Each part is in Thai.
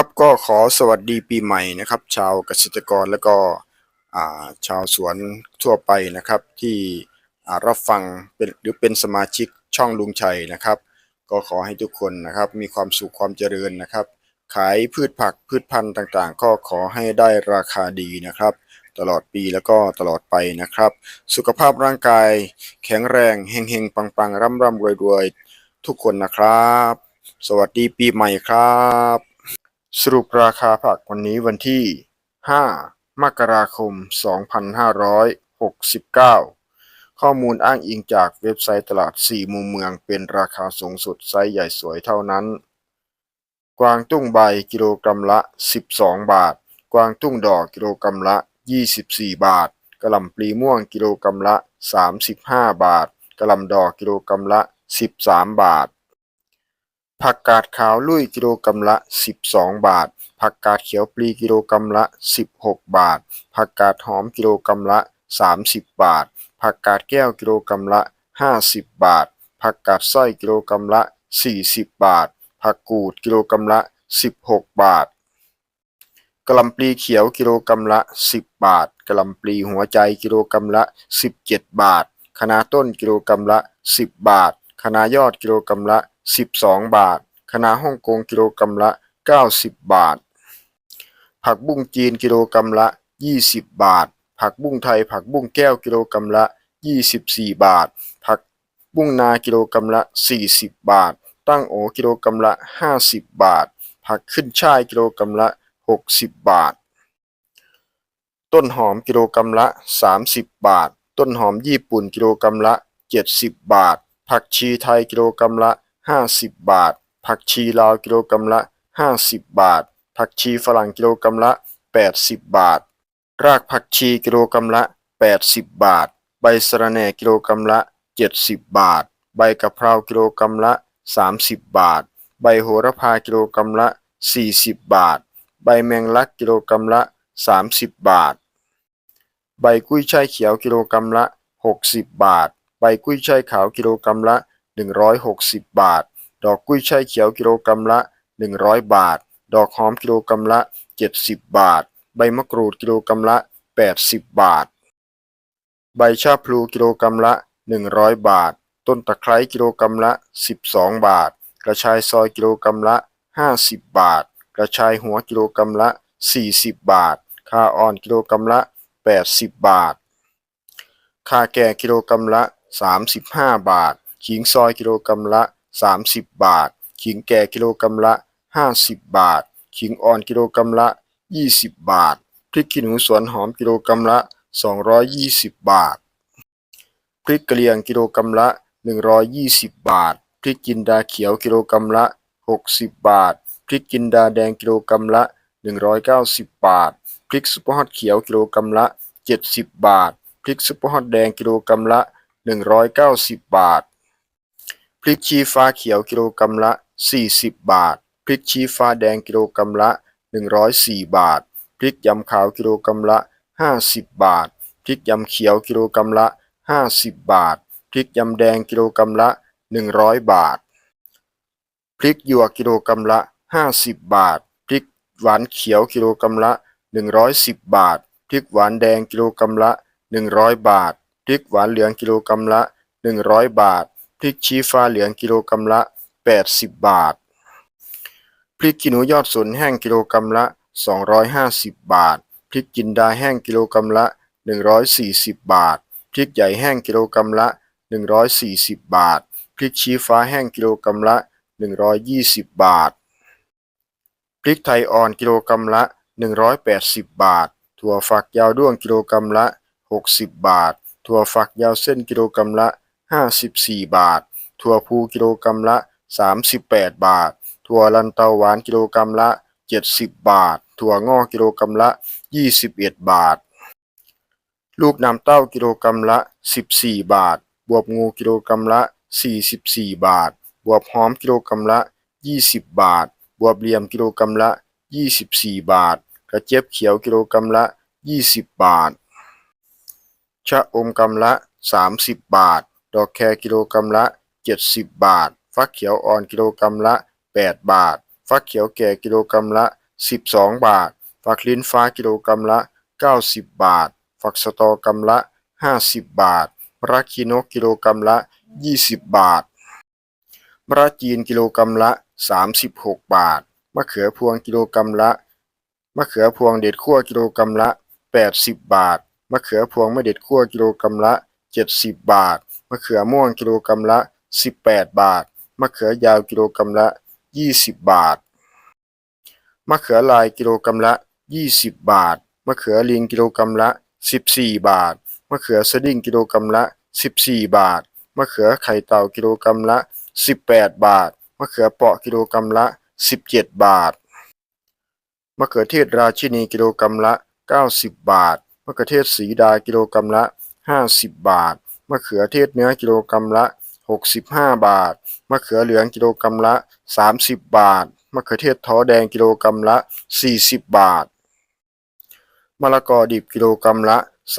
ครับก็ขอสวัสดีปีใหม่นะครับ ชาวเกษตรกรและก็ชาวสวนทั่วไปนะครับ ที่รับฟังเป็นหรือเป็นสมาชิกช่องลุงชัยนะครับ ก็ขอให้ทุกคนนะครับมีความสุขความเจริญนะครับ ขายพืชผักพืชพันธุ์ต่างๆ ก็ขอให้ได้ราคาดีนะครับ ตลอดปีแล้วก็ตลอดไปนะครับ สุขภาพร่างกาย แข็งแรงเฮงๆปังๆร่ำร่ำรวยรวยๆทุกคนนะครับ สวัสดีปีใหม่ครับ สรุปราคาผักวันนี้วันที่ 5 มกราคม 2569 ข้อมูลอ้างอิงจากเว็บไซต์ตลาด 4 มุมเมืองเป็นราคาสูงสุดไซส์ใหญ่สวยเท่านั้น กวางตุ้งใบกิโลกรัมละ 12 บาท กวางตุ้งดอกกิโลกรัมละ 24 บาทกระหล่ำปลีม่วงกิโลกรัมละ 35 บาทกระหล่ำดอกกิโลกรัมละ 13 บาท ผักกาดขาวลุยกิโลกรัมละ 12 บาท ผักกาดเขียวปลีกิโลกรัมละ 16 บาท ผักกาดหอมกิโลกรัมละ 30 บาท ผักกาดแก้วกิโลกรัมละ 50 บาท ผักกาดสร้อยกิโลกรัมละ 40 บาท ผักกูดกิโลกรัมละ 16 บาทกะหล่ำปลีเขียวกิโลกรัมละ 10 บาทกะหล่ำปลีหัวใจกิโลกรัมละ 17 บาทคะน้าต้นกิโลกรัมละ 10 บาทคะน้ายอดกิโลกรัมละ 12 บาทคะน้าฮ่องกงกิโลกรัมละ 90 บาท ผักบุ้งจีนกิโลกรัมละ 20 บาท ผักบุ้งไทย ผักบุ้งแก้วกิโลกรัมละ 24 บาท ผักบุ้งนากิโลกรัมละ 40 บาท ตั้งโอกิโลกรัมละ 50 บาท ผักขึ้นช่ายกิโลกรัมละ 60 บาท ต้นหอมกิโลกรัมละ 30 บาท ต้นหอมญี่ปุ่นกิโลกรัมละ 70 บาท ผักชีไทยกิโลกรัมละ 50บาท ผักชีลาวกิโลกรัมละ50บาท ผักชีฝรั่งกิโลกรัมละ80บาท รากผักชีกิโลกรัมละ80บาท ใบสะระแหน่กิโลกรัมละ70บาท ใบกะเพรากิโลกรัมละ30บาท ใบโหระพากิโลกรัมละ40บาท ใบแมงลักกิโลกรัมละ30บาท ใบกุ้ยช่ายเขียวกิโลกรัมละ60บาท ใบกุ้ยช่ายขาวกิโลกรัมละ 160 บาท ดอกกุ้ยช่ายเขียวกิโลกรัมละ 100 บาท ดอกหอมกิโลกรัมละ 70 บาท ใบมะกรูดกิโลกรัมละ 80 บาท ใบชาพลูกิโลกรัมละ 100 บาท ต้นตะไคร้กิโลกรัมละ 12 บาท กระชายซอยกิโลกรัมละ 50 บาท กระชายหัวกิโลกรัมละ 40 บาทข่าอ่อนกิโลกรัมละ 80 บาทข่าแก่กิโลกรัมละ 35 บาท ขิงซอยกิโลกรัมละ 30 บาท ขิงแก่กิโลกรัมละ 50 บาท ขิงอ่อนกิโลกรัมละ 20 บาท พริกขี้หนูสวนหอมกิโลกรัมละ 220 บาท พริกกะเหรี่ยงกิโลกรัมละ 120 บาท พริกจินดาเขียวกิโลกรัมละ 60 บาท พริกจินดาแดงกิโลกรัมละ 190 บาท พริกซุปเปอร์ฮอตเขียวกิโลกรัมละ 70 บาท พริกซุปเปอร์ฮอตแดงกิโลกรัมละ 190 บาท ริกชี้ฟ้าเขียวกิโลกรัมละ 40 บาท พริกชี้ฟ้าแดงกิโลกรัมละ 104 บาท พริกยำขาวกิโลกรัมละ 50 บาท พริกยำเขียวกิโลกรัมละ 50 บาท พริกยำแดงกิโลกรัมละ 100 บาท พริกหยวกกิโลกรัมละ 50 บาท พริกหวานเขียวกิโลกรัมละ 110 บาท พริกหวานแดงกิโลกรัมละ 100 บาท พริกหวานเหลืองกิโลกรัมละ 100 บาท พริกชี้ฟ้าเหลืองกิโลกรัมละ 80 บาท พริกขี้หนูยอดสนแห้งกิโลกรัมละ 250 บาท พริกจินดาแห้งกิโลกรัมละ 140 บาท พริกใหญ่แห้งกิโลกรัมละ 140 บาท พริกชี้ฟ้าแห้งกิโลกรัมละ 120 บาท พริกไทยอ่อนกิโลกรัมละ 180 บาท ถั่วฝักยาวด้วงกิโลกรัมละ 60 บาท ถั่วฝักยาวเส้นกิโลกรัมละ 54 บาท ถั่วพูกิโลกรัมละ 38 บาท ถั่วลันเตาหวานกิโลกรัมละ 70 บาท ถั่วงอกกิโลกรัมละ 21 บาท ลูกน้ำเต้ากิโลกรัมละ 14 บาท บวบงูกิโลกรัมละ 44 บาท บวบหอมกิโลกรัมละ 20 บาท บวบเหลี่ยมกิโลกรัมละ 24 บาท กระเจี๊ยบเขียวกิโลกรัมละ 20 บาท ชะอมกำละ 30 บาท ดอกแครกิโลกรัมละ 70 บาท ฟักเขียวอ่อนกิโลกรัมละ 8 บาท ฟักเขียวแก่กิโลกรัมละ 12 บาทฝักลิ้นฟ้ากิโลกรัมละ 90 บาทฝักสตอกรัมละ 50 บาทมะระคีนกกิโลกรัมละ 20 บาทมะระจีนกิโลกรัมละ 36 บาท มะเขือพวงกิโลกรัมละ มะเขือพวงเด็ดขั้วกิโลกรัมละ 80 บาท มะเขือพวงไม่เด็ดขั้วกิโลกรัมละ 70 บาท มะเขือม่วงกิโลกรัมละ 18 บาท มะเขือยาวกิโลกรัมละ 20 บาท มะเขือลายกิโลกรัมละ 20 บาท มะเขือลิงกิโลกรัมละ 14 บาท มะเขือสดิ้งกิโลกรัมละ 14 บาท มะเขือไข่เต่ากิโลกรัมละ 18 บาท มะเขือเปาะกิโลกรัมละ 17 บาท มะเขือเทศราชินีกิโลกรัมละ 90 บาท มะเขือเทศสีดากิโลกรัมละ 50 บาท มะเขือเทศเนื้อกิโลกรัมละ 65 บาท มะเขือเหลืองกิโลกรัมละ 30 บาท มะเขือเทศท้อแดงกิโลกรัมละ 40 บาท มะละกอดิบกิโลกรัมละ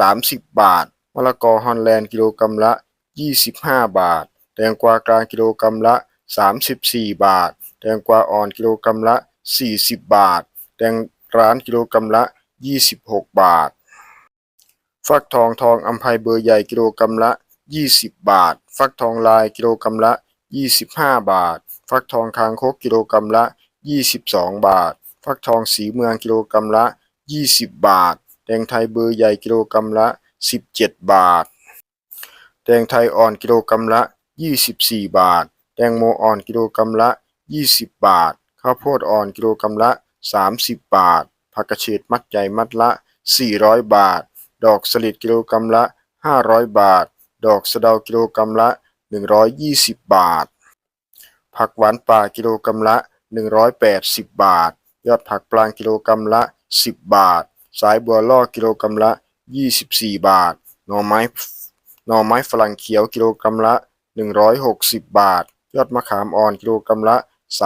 30 บาท มะละกอฮอลแลนด์กิโลกรัมละ 25 บาท แตงกวากลางกิโลกรัมละ 34 บาท แตงกวาอ่อนกิโลกรัมละ 40 บาท แตงร้านกิโลกรัมละ 26 บาท ฟักทองทองอัมไพเบอร์ใหญ่กิโลกรัมละ 20 บาท ฟักทองลายกิโลกรัมละ 25 บาท ฟักทองคางคกกิโลกรัมละ 22 บาท ฟักทองสีเมืองกิโลกรัมละ 20 บาท แตงไทยเบอร์ใหญ่กิโลกรัมละ 17 บาท แตงไทยอ่อนกิโลกรัมละ 24 บาท แตงโมอ่อนกิโลกรัมละ 20 บาท ข้าวโพดอ่อนกิโลกรัมละ 30 บาท ผักกระเฉดมัดใหญ่มัดละ 400 บาท ดอกสลิดกิโลกรัมละ 500 บาท ดอกสะเดากิโลกรัมละ 120 บาท ผักหวานป่ากิโลกรัมละ 180 บาท ยอดผักปลางกิโลกรัมละ 10 บาท สายบัวล่อกิโลกรัมละ 24 บาท หน่อไม้หน่อไม้ฝรั่งเขียวกิโลกรัมละ 160 บาท ยอดมะขามอ่อนกิโลกรัมละ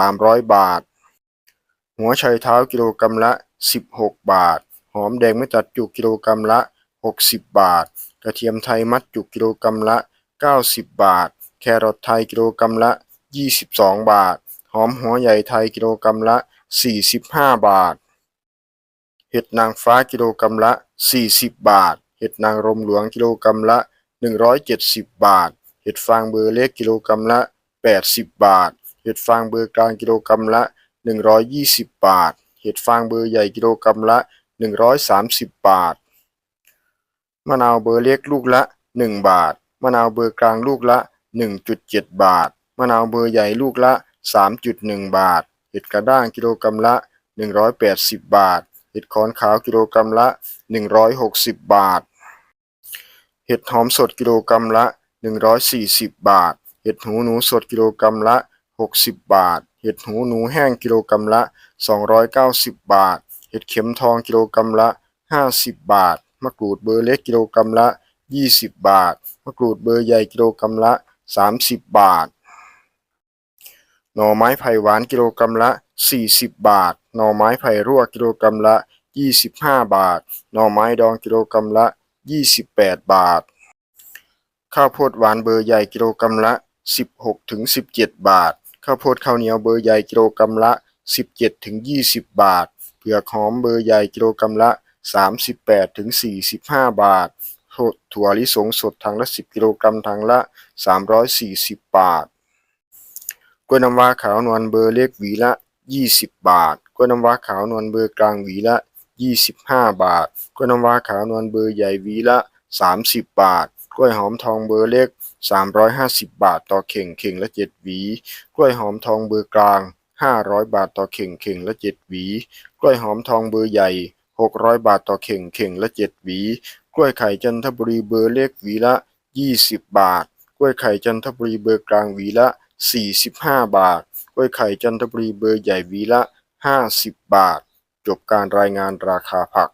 300 บาท หัวไชเท้ากิโลกรัมละ 16 บาท หอมแดงไม่ตัดจุกกิโลกรัมละ 60 บาท กระเทียมไทยมัดจุกกิโลกรัมละ 90 บาท แครอทไทยกิโลกรัมละ 22 บาท หอมหัวใหญ่ไทยกิโลกรัมละ 45 บาท เห็ดนางฟ้ากิโลกรัมละ 40 บาท เห็ดนางรมหลวงกิโลกรัมละ 170 บาท เห็ดฟางเบอร์เล็กกิโลกรัมละ 80 บาท เห็ดฟางเบอร์กลางกิโลกรัมละ 120 บาท เห็ดฟางเบอร์ใหญ่กิโลกรัมละ 130 บาท มะนาวเบอร์เล็กลูกละ 1 บาท มะนาวเบอร์กลางลูกละ 1.7 บาท มะนาวเบอร์ใหญ่ลูกละ 3.1 บาท เห็ดกระด้างกิโลกรัมละ 180 บาท เห็ดขอนขาวกิโลกรัมละ 160 บาท เห็ดหอมสดกิโลกรัมละ 140 บาท เห็ดหูหนูสดกิโลกรัมละ 60 บาท เห็ดหูหนูแห้งกิโลกรัมละ 290 บาท เห็ดเข็มทองกิโลกรัมละ 50 บาท มะกรูดเบอร์เล็กกิโลกรัมละ 20 บาท มะกรูดเบอร์ใหญ่กิโลกรัมละ 30 บาท หน่อไม้ไผ่หวานกิโลกรัมละ 40 บาท หน่อไม้ไผ่รั่วกิโลกรัมละ 25 บาท หน่อไม้ดองกิโลกรัมละ 28 บาท ข้าวโพดหวานเบอร์ใหญ่กิโลกรัมละ 16ถึง17 บาท ข้าวโพดข้าวเหนียวเบอร์ใหญ่กิโลกรัมละ 17ถึง20 บาท เผือกหอมเบอร์ใหญ่กิโลกรัมละ 38ถึง45 บาท ถั่วลิสงสดถังละ 10 กิโลกรัมถังละ 340 บาท กล้วยน้ำว้าขาวนวลเบอร์เล็กหวีละ 20 บาท กล้วยน้ำว้าขาวนวลเบอร์กลางหวีละ 25 บาท กล้วยน้ำว้าขาวนวลเบอร์ใหญ่หวีละ 30 บาท กล้วยหอมทองเบอร์เล็ก 350 บาทต่อเข่งเข่งละ 7 หวี กล้วยหอมทองเบอร์กลาง 500 บาทต่อเข่งเข่งละ 7 หวี กล้วยหอมทองเบอร์ใหญ่ 600 บาทต่อเข่งเข่งละ 7 หวี กล้วยไข่จันทบุรีเบอร์เล็กหวีละ 20 บาท กล้วยไข่จันทบุรีเบอร์กลางหวีละ 45 บาท กล้วยไข่จันทบุรีเบอร์ใหญ่หวีละ 50 บาท จบการรายงานราคาผัก